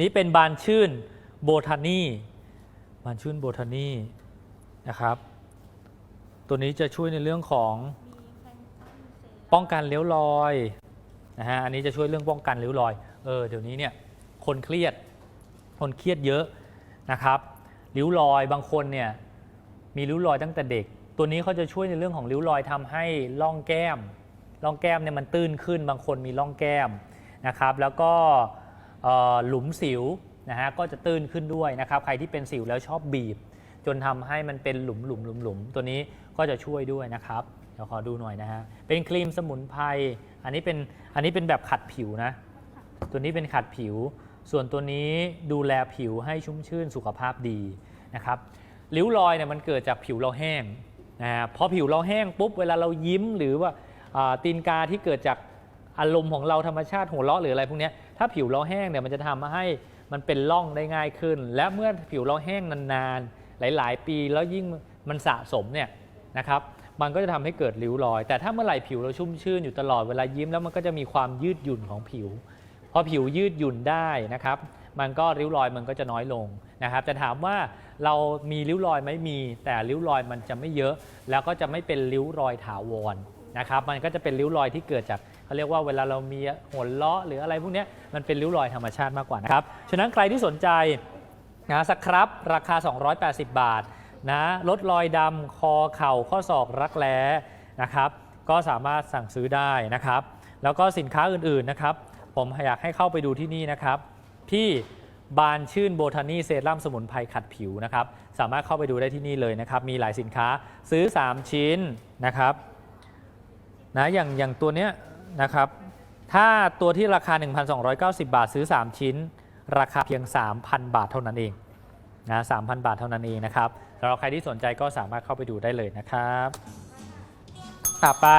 นี้เป็นบานชื่นโบทานีบานชื่นโบทานีนะครับ ตัวนี้จะช่วยในเรื่องของป้องกันเลี้ยวรอยนะฮะอันนี้จะช่วยเรื่องป้องกันริ้ยวรอยเออเดี๋ยวนี้เนี่ยคนเครียดคนเครียดเยอะนะครับริ้วรอยบางคนเนี่ยมีริ้วรอยตั้งแต่เด็ก ตัวนี้เขาจะช่วยในเรื่องของริ้วรอยทำให้ร่องแก้มร่องแก้มเนี่ยมันตื้นขึ้น บางคนมีร่องแก้มนะครับ แล้วก็ หลุมสิวนะฮะก็จะตื้นขึ้นด้วยนะครับ ใครที่เป็นสิวแล้วชอบบีบ จนทำให้มันเป็นหลุมหลุมหลุมหลุมตัวนี้ก็จะช่วยด้วยนะครับเดี๋ยวขอดูหน่อยนะฮะเป็นครีมสมุนไพรอันนี้เป็นอันนี้เป็นแบบขัดผิวนะ ตัวนี้เป็นขัดผิว ส่วนตัวนี้ดูแลผิวให้ชุ่มชื่นสุขภาพดีนะครับริ้วรอยเนี่ยมันเกิดจากผิวเราแห้งนะฮะพอผิวเราแห้งปุ๊บเวลาเรายิ้มหรือว่าตีนกาที่เกิดจาก อารมณ์ของเราธรรมชาติหัวเราะหรืออะไรพวกนี้ถ้าผิวเราแห้งเนี่ยมันจะทำให้มันเป็นร่องได้ง่ายขึ้น และเมื่อผิวเราแห้งนานๆ หลาย ๆ ปีแล้วยิ่งมันสะสมเนี่ยนะครับมันก็จะทำให้เกิดริ้วรอย แต่ถ้าเมื่อไหร่ผิวเราชุ่มชื่นอยู่ตลอดเวลายิ้มแล้วมันก็จะมีความยืดหยุ่นของผิว พอผิวยืดหยุ่นได้นะครับ มันก็ริ้วรอยมันก็จะน้อยลงนะครับจะถามว่าเรามีริ้วรอยไหมมี แต่ริ้วรอยมันจะไม่เยอะ แล้วก็จะไม่เป็นริ้วรอยถาวรนะครับ มันก็จะเป็นริ้วรอยที่เกิดจากเขาเรียกว่าเวลาเรามีหัวเราะหรืออะไรพวกนี้มันเป็นริ้วรอยธรรมชาติมากกว่านะครับ ฉะนั้นใครที่สนใจนะสครับราคา 280 บาทนะลดรอยดำคอเข่าข้อศอกรักแร้นะครับ ก็สามารถสั่งซื้อได้นะครับ แล้วก็สินค้าอื่นๆนะครับ ผมอยากให้เข้าไปดูที่นี่นะครับ ที่บานชื่นโบทานีเซรั่มสมุนไพรขัดผิวนะครับ สามารถเข้าไปดูได้ที่นี่เลยนะครับ มีหลายสินค้าซื้อ 3 ชิ้นนะครับนะอย่างอย่างตัวเนี้ย นะครับ ถ้าตัวที่ราคา 1,290 บาทซื้อ 3 ชิ้น ราคาเพียง 3,000 บาทเท่านั้นเองนะ3,000 บาทเท่านั้นเองนะครับสำหรับใครที่สนใจก็สามารถเข้าไปดูได้เลยนะครับต่อไป้า